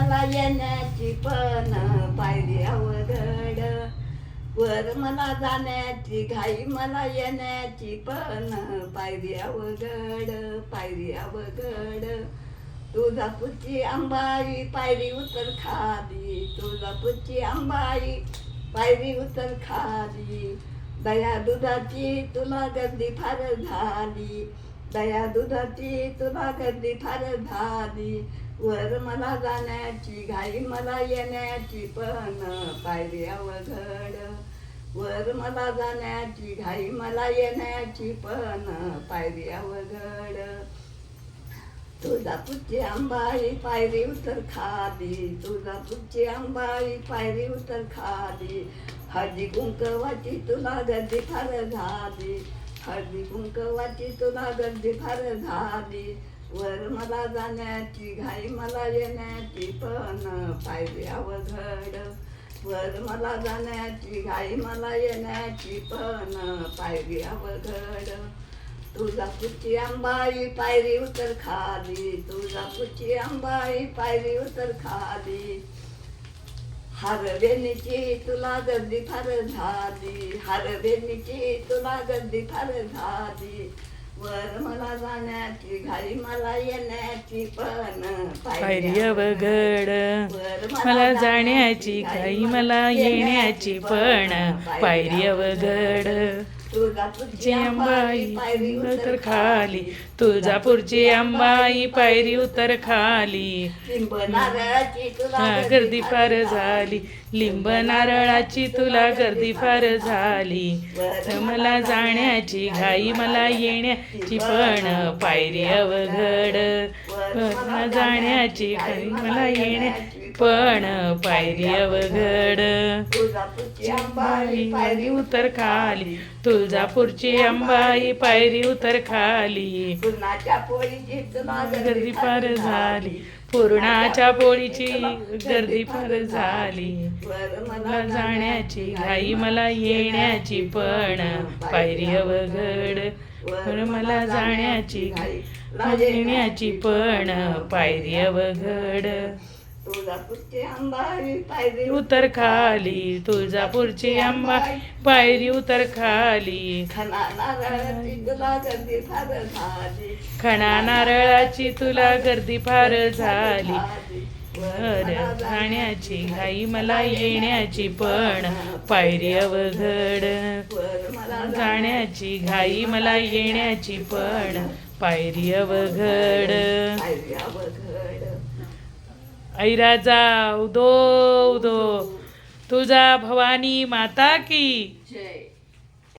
मला येण्याची पण पायरी अवघड. वर मला जाण्याची घाई मला येण्याची पण पायरी अवघड पायरी अवघड. तुळजापूरची आंबाई पायरी उतर खाली. तुळजापूरची आंबाई पायरी उतर खाली. दया दुधाची तुला गर्दी फार झाली. दया दुधाची तुला गर्दी फार झाली. वर मला जाण्याची घाई मला येण्याची पण पायरी अवघड वर मला जाण्याची घाई मला येण्याची पण पायरी अवघड तुळजापूरची आंबाई पायरी उतर खाली तुळजापूरची आंबाई पायरी उतर खाली. हळदी कुंकवाची तुला गर्दी फार झाली हळदी कुंकवाची तुला गर्दी फार झाली. वर मला जाण्याची घाई मला येण्याची पण पायरी अवघड. वर मला जाण्याची घाई मला येण्याची पण पायरी अवघड. तुळजापूरची आंबाई पायरी उतर खाली. तुळजापूरची आंबाई पायरी उतर खाली. हरवेणीची तुला गर्दी फार झाली. हरवेणीची तुला गर्दी फार झाली. वर मला जाण्याची घाई मला येण्याची पण पायरी अवघड मला जाण्याची घाई मला येण्याची पण पायरी अवघड तुळजापूरची आंबाई पायरी उतर खाली. तुळजापूरची आंबाई पायरी उतर खाली. लिंब नारळाची तुला गर्दी फार झाली. लिंब नारळाची तुला गर्दी फार झाली. मला जाण्याची घाई मला येण्याची पण पायरी अवघड. जाण्याची घाई मला येण्याची पण पायरी अवघड. आंबाई पायरी उतर खाली. तुळजापूरची आंबाई पायरी उतर खाली. गर्दी फार झाली. पूर्णाच्या पोळीची गर्दी फार झाली. मला जाण्याची घाई मला येण्याची पण पायरी अवघड. मला जाण्याची घाई. येण्याची पण पायरी अवघड. तुळजापूरची आंबाई पायरी उतर खाली तुळजापूरची आंबाई पायरी उतर खाली. खना नारळाची तुला गर्दी फार झाली. खणा नारळाची तुला गर्दी फार झाली. वर जाण्याची घाई मला येण्याची पण पायरी अवघड. जाण्याची घाई मला येण्याची पण पायरी अवघड. ऐराजा उदो उदो. तुझा भवानी माता की? जय.